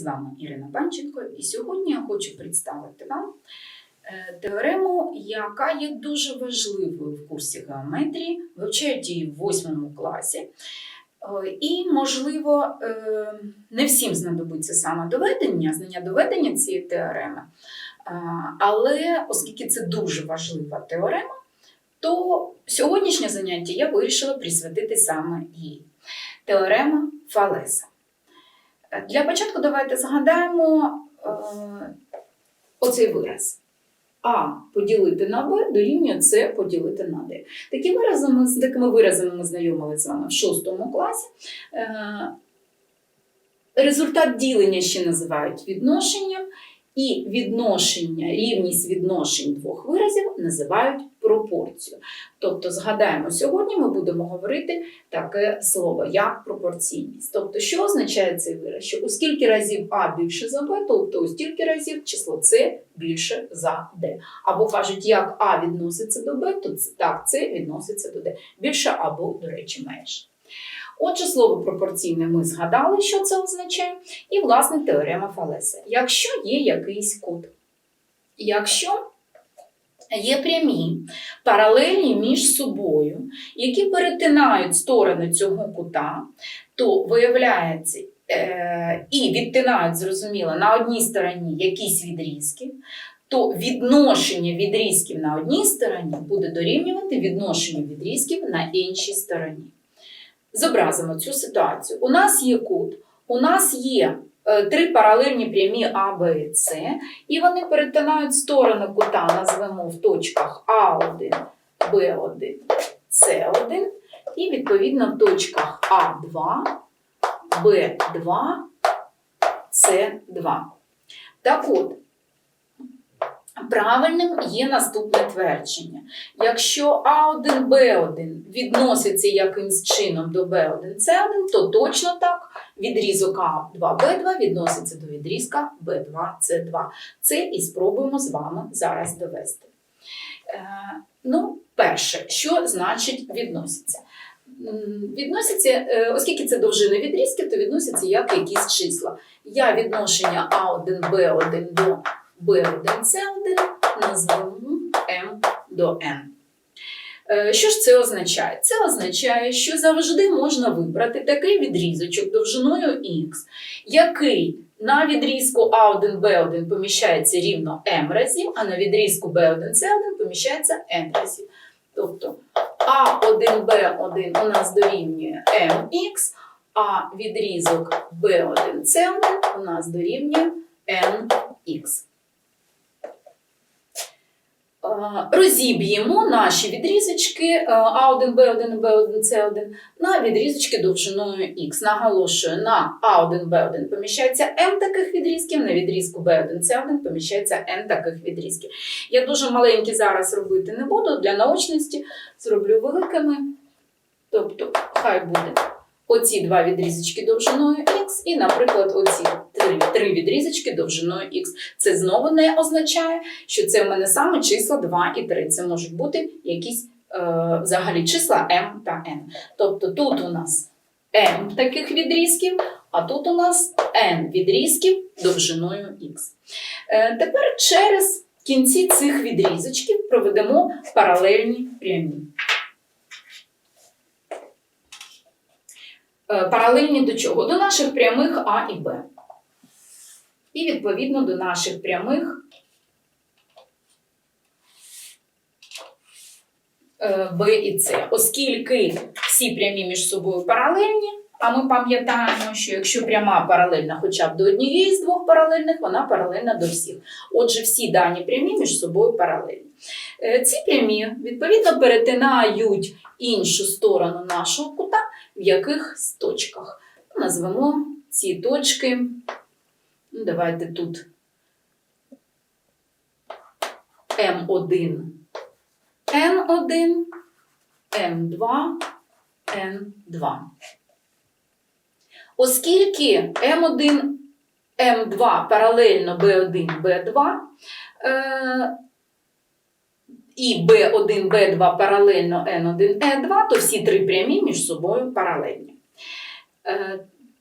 З вами Ірина Панченко, і сьогодні я хочу представити вам е, теорему, яка є дуже важливою в курсі геометрії, вивчають її в 8 класі. Е, І, можливо, е, не всім знадобиться саме доведення, знання доведення цієї теореми, але оскільки це дуже важлива теорема, то сьогоднішнє заняття я вирішила присвятити саме їй. Теорема Фалеса. Для початку давайте згадаємо е, оцей вираз. А поділити на Б дорівнює С поділити на Д. Такі виразами, з такими виразами ми знайомилися з вами в 6 класі. Е, результат ділення ще називають відношенням, і відношення, рівність відношень двох виразів називають пропорцію. Тобто, згадаємо, сьогодні ми будемо говорити таке слово, як пропорційність. Тобто, що означає цей вираз? Що у скільки разів А більше за Б, тобто у стільки разів число С більше за Д. Або кажуть, як А відноситься до Б, то так С відноситься до Д. Більше або, до речі, менше. Отже, слово пропорційне ми згадали, що це означає, і, власне, теорема Фалеса. Якщо є якийсь кут, якщо є прямі, паралельні між собою, які перетинають сторони цього кута, то виявляється е, і відтинають, зрозуміло, на одній стороні якісь відрізки, то відношення відрізків на одній стороні буде дорівнювати відношенню відрізків на іншій стороні. Зобразимо цю ситуацію. У нас є кут, у нас є е, три паралельні прямі А, Б і С, і вони перетинають сторони кута, назвемо в точках А1, Б1, С1, і відповідно в точках А2, Б2, С2. Так от, правильним є наступне твердження. Якщо А1, Б1 відноситься якимсь чином до Б1, С1, то точно так відрізок А2, Б2 відноситься до відрізка Б2, С2. Це і спробуємо з вами зараз довести. Е, ну, перше, що значить відноситься? Відносяться, е, оскільки це довжини відрізків, то відносяться як якісь числа. Я відношення А1, Б1 до B1, C1 назвемо M до N. Е, Що ж це означає? Це означає, що завжди можна вибрати такий відрізочок довжиною X, який на відрізку А1, Б1 поміщається рівно m разів, а на відрізку B1, C1 поміщається n разів. Тобто А1, Б1 у нас дорівнює mx, а відрізок B1, C1 у нас дорівнює nx. Е, Розіб'ємо наші відрізочки е, А1, Б1, Б1, С1 на відрізочки довжиною Х. Наголошую, на А1, Б1 поміщається М таких відрізків, на відрізку Б1, С1 поміщається N таких відрізків. Я дуже маленькі зараз робити не буду, для наочності зроблю великими. Тобто, хай буде оці два відрізочки довжиною Х, і, наприклад, оці три, три відрізочки довжиною Х. Це знову не означає, що це в мене саме числа 2 і 3. Це можуть бути якісь е, взагалі числа m та n. Тобто тут у нас m таких відрізків, а тут у нас n відрізків довжиною х. Е, тепер через кінці цих відрізочків проведемо паралельні прямі. Е, Паралельні до чого? До наших прямих А і Б. І відповідно до наших прямих е, Б і С. Оскільки всі прямі між собою паралельні, а ми пам'ятаємо, що якщо пряма паралельна хоча б до однієї з двох паралельних, вона паралельна до всіх. Отже, всі дані прямі між собою паралельні. Е, Ці прямі відповідно перетинають іншу сторону нашого кута в якихось точках. Назвемо ці точки. Ну, давайте тут М1, Н1, М2, Н2. Оскільки М1, М2 паралельно B1, B2, е, і B1, B2 паралельно N1, E2, то всі три прямі між собою паралельні.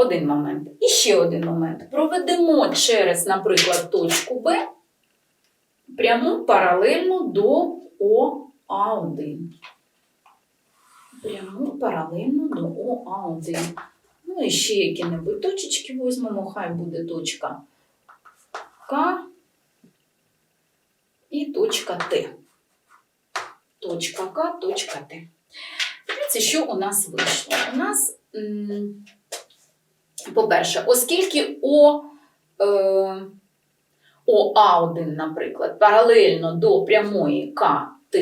Один момент. І ще один момент. Проведемо через, наприклад, точку Б пряму паралельно до ОА1. Пряму паралельно до ОА1. Ну і ще які-небудь точечки візьмемо, хай буде точка К і точка Т. Точка К, точка Т. Дивіться, що у нас вийшло. У нас, по-перше, оскільки О, е, ОА1, наприклад, паралельно до прямої КТ,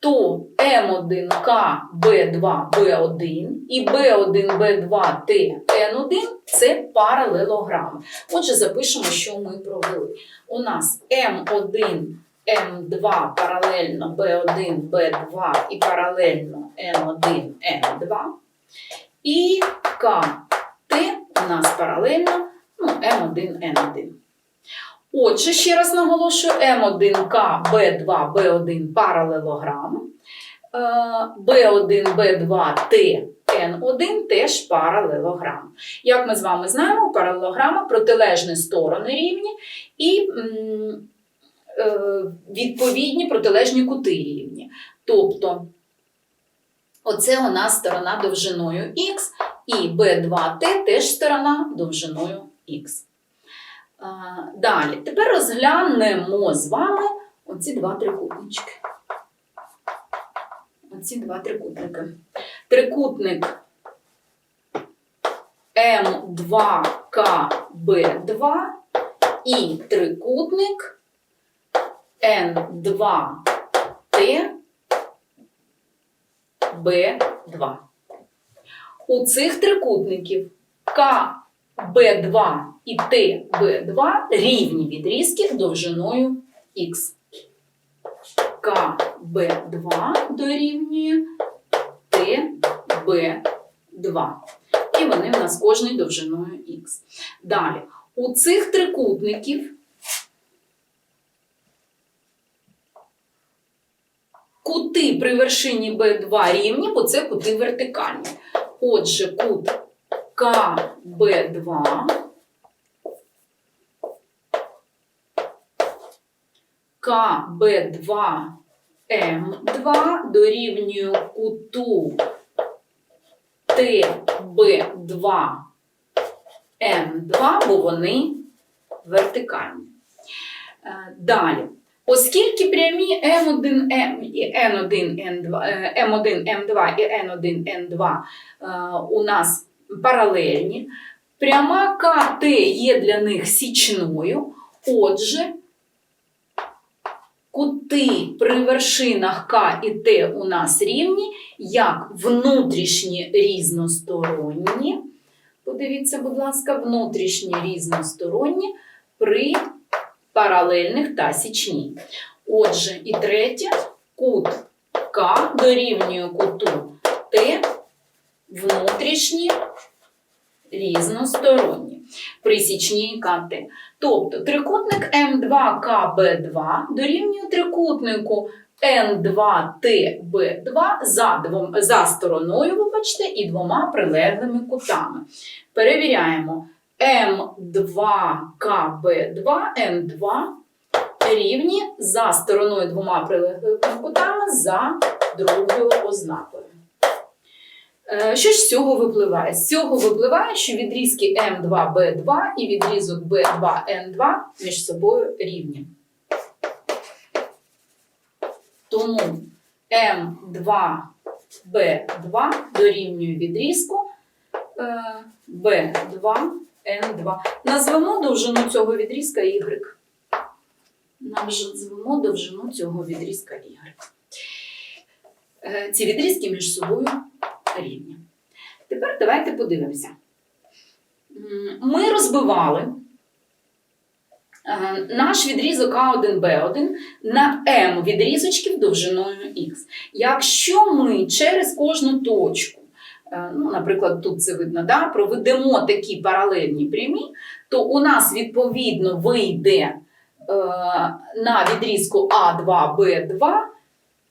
то М1К Б2 Б1 і Б1 Б2 Т Н1 це паралелограми. Отже, запишемо, що ми провели. У нас М1 М2 паралельно B1, B2 і паралельно N1, N2. І нас паралельно ну, М1, N1. Отже, ще раз наголошую, М1К, Б2, Б1 паралелограм. Е, Б1, Б2, Т, Н1 теж паралелограм. Як ми з вами знаємо, паралелограма протилежні сторони рівні і е, відповідні протилежні кути рівні. Тобто, оце у нас сторона довжиною х, і B2T теж сторона довжиною х. Далі, тепер розглянемо з вами оці два трикутнички. Оці два трикутники. Трикутник М2КБ2 і трикутник N2T Б2. У цих трикутників КБ2 і ТБ2 рівні відрізки довжиною Х. КБ2 дорівнює ТБ2. І вони в нас кожний довжиною Х. Далі, у цих трикутників кути при вершині B2 рівні, бо це кути вертикальні. Отже, кут КБ2 КБ2 М2 дорівнює куту ТБ2 М2, бо вони вертикальні. Е, Далі. Оскільки прямі М1М і N1, N2, е, М1, М2 і N1, N2 е, у нас паралельні, пряма КТ є для них січною, отже, кути при вершинах К і Т у нас рівні, як внутрішні різносторонні. Подивіться, будь ласка, внутрішні різносторонні при паралельних та січній. Отже, і третє, кут К дорівнює куту Т внутрішні різносторонні при січній КТ. Тобто трикутник М2КБ2 дорівнює трикутнику N2TB2 за, двом, за стороною, вибачте, і двома прилеглими кутами. Перевіряємо. М2КБ2М2 рівні за стороною двома прилеглими кутами за другою ознакою. Е, що ж з цього випливає? З цього випливає, що відрізки М2Б2 і відрізок Б2Н2 між собою рівні. Тому М2Б2 дорівнює відрізку е, Б2 М2. Назвемо довжину цього відрізка Y. Назвемо довжину цього відрізка Y. Е, ці відрізки між собою рівні. Тепер давайте подивимося. Ми розбивали е, наш відрізок А1Б1 на М відрізочків довжиною Х. Якщо ми через кожну точку ну, наприклад, тут це видно, да, проведемо такі паралельні прямі, то у нас відповідно вийде е, на відрізку А2Б2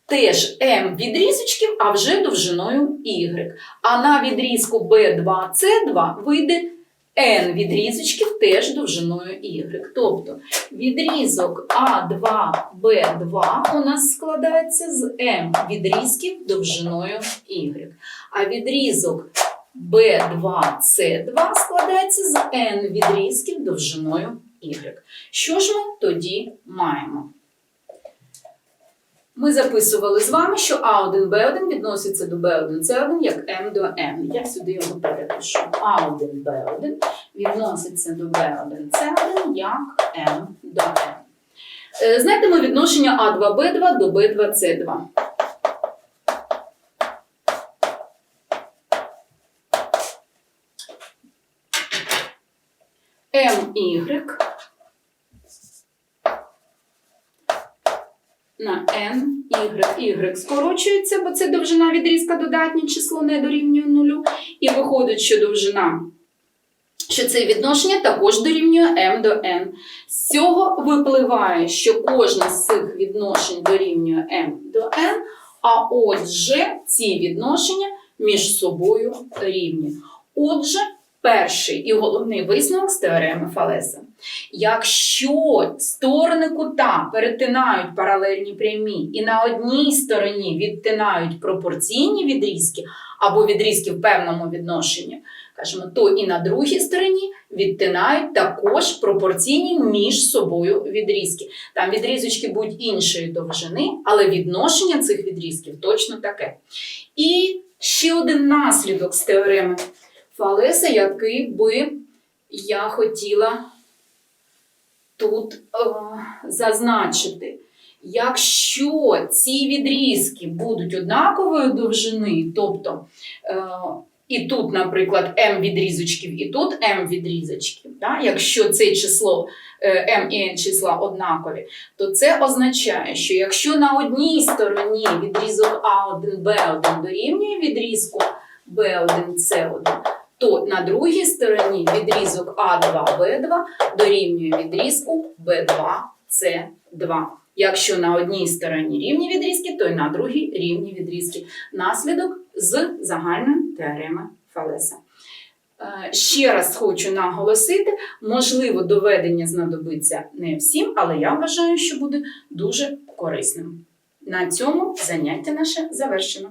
теж М відрізочків, а вже довжиною y. А на відрізку B2C2 вийде n відрізочків теж довжиною y. Тобто відрізок А2Б2 у нас складається з m відрізків довжиною y. А відрізок B2C2 складається з n відрізків довжиною y. Що ж ми тоді маємо? Ми записували з вами, що А1Б1 відноситься до Б1С1 як М до М. Я сюди його перепишу. А1Б1 відноситься до Б1С1 як М до М. Е, Знайдемо відношення А2Б2 до Б2С2. MY на n, y, y скорочується, бо це довжина відрізка додатнє число не дорівнює нулю. І виходить, що довжина, що це відношення також дорівнює m до n. З цього випливає, що кожне з цих відношень дорівнює m до n, а отже, ці відношення між собою рівні. Отже, перший і головний висновок з теореми Фалеса. Якщо сторони кута перетинають паралельні прямі і на одній стороні відтинають пропорційні відрізки або відрізки в певному відношенні, кажемо, то і на другій стороні відтинають також пропорційні між собою відрізки. Там відрізочки будуть іншої довжини, але відношення цих відрізків точно таке. І ще один наслідок з теореми Фалеса, який би я хотіла тут е, зазначити. Якщо ці відрізки будуть однакової довжини, тобто е, і тут, наприклад, m відрізочків, і тут m відрізочків, да? якщо це число е, m і n числа однакові, то це означає, що якщо на одній стороні відрізок А1, Б1 дорівнює відрізку B1, C1, то на другій стороні відрізок А2, Б2 дорівнює відрізку B2, C2. Якщо на одній стороні рівні відрізки, то й на другій рівні відрізки. Наслідок з загальної теореми Фалеса. Е, Ще раз хочу наголосити, можливо, доведення знадобиться не всім, але я вважаю, що буде дуже корисним. На цьому заняття наше завершено.